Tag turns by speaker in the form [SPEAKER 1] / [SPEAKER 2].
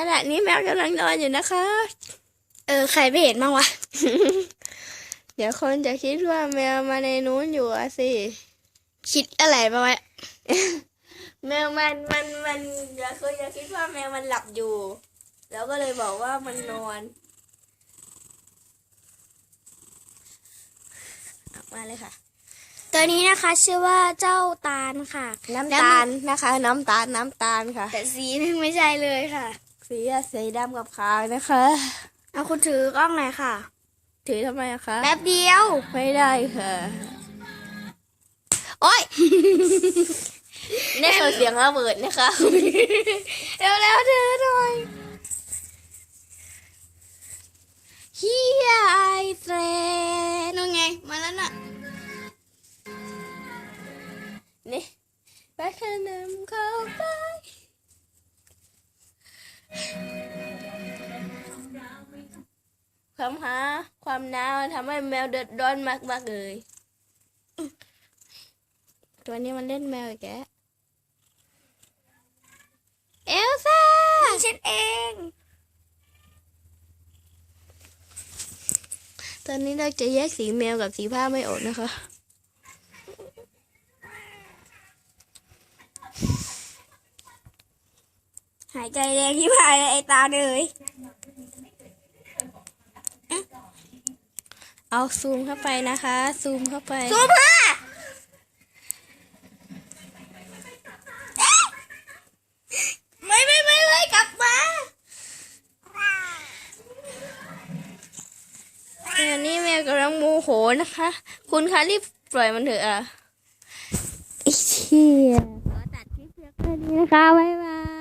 [SPEAKER 1] ขณะนี้แมวกำลังนอนอยู่นะคะ
[SPEAKER 2] เออ ใครไม่เห็นบ้างวะ
[SPEAKER 1] เดี๋ยวคนจะคิดว่าแมวมาในนู้นอยู่อะสิ
[SPEAKER 2] คิดอะไรบ้างวะ
[SPEAKER 1] แมวมันมันมันเดี๋ยวคนจะคิดว่าแมวมันหลับอยู่ แล้วก็เลยบอกว่ามันนอนออกมาเลยค่ะ
[SPEAKER 2] ตัวนี้นะคะชื่อว่าเจ้าตาลค่ะ
[SPEAKER 1] น้ำตาลนะคะ น้ำตาลน้ำตาลค่ะ
[SPEAKER 2] แต่สีนึงไม่ใช่เลยค่ะ
[SPEAKER 1] สีอะสีดำกับขาวนะคะ
[SPEAKER 2] เอาคุณถือกล้องหน่อยค่ะ
[SPEAKER 1] ถือทำไมอะคะ
[SPEAKER 2] แป๊บเดียว
[SPEAKER 1] ไม่ได้ค่ะ
[SPEAKER 2] โอ๊ย
[SPEAKER 1] นี่คือเสียงระเบิดนะคะ
[SPEAKER 2] เร็วเร็วๆถือหน่อยเฮียไอเฟรนนู่นไง มาแล้วน่ะ
[SPEAKER 1] นี่ไปขนมเข้าไป ความหาความหนาวทำให้แมวเดือดร้อนมากๆเลย ตัวนี้มันเล่นแมวอีกแกะเอลซ่า
[SPEAKER 2] นี่ฉันเอง
[SPEAKER 1] ตอนนี้เราจะแยกสีแมวกับสีผ้าไม่ออกนะคะ
[SPEAKER 2] หายใจแรงที่พายไอตาเลย
[SPEAKER 1] เอาซูมเข้าไปนะคะ ซูมเข้าไป
[SPEAKER 2] ซูมค่ะเอ๊ะไม่ไม่ไม่ไม่กลับมา
[SPEAKER 1] ตอนนี้แมวกำลังโมโหนะคะ คุณคะรีบปล่อยมันเถอะอะไอ้เชี่ยขอตัดคลิปเพียงแค่นี้นะคะ บ๊ายบาย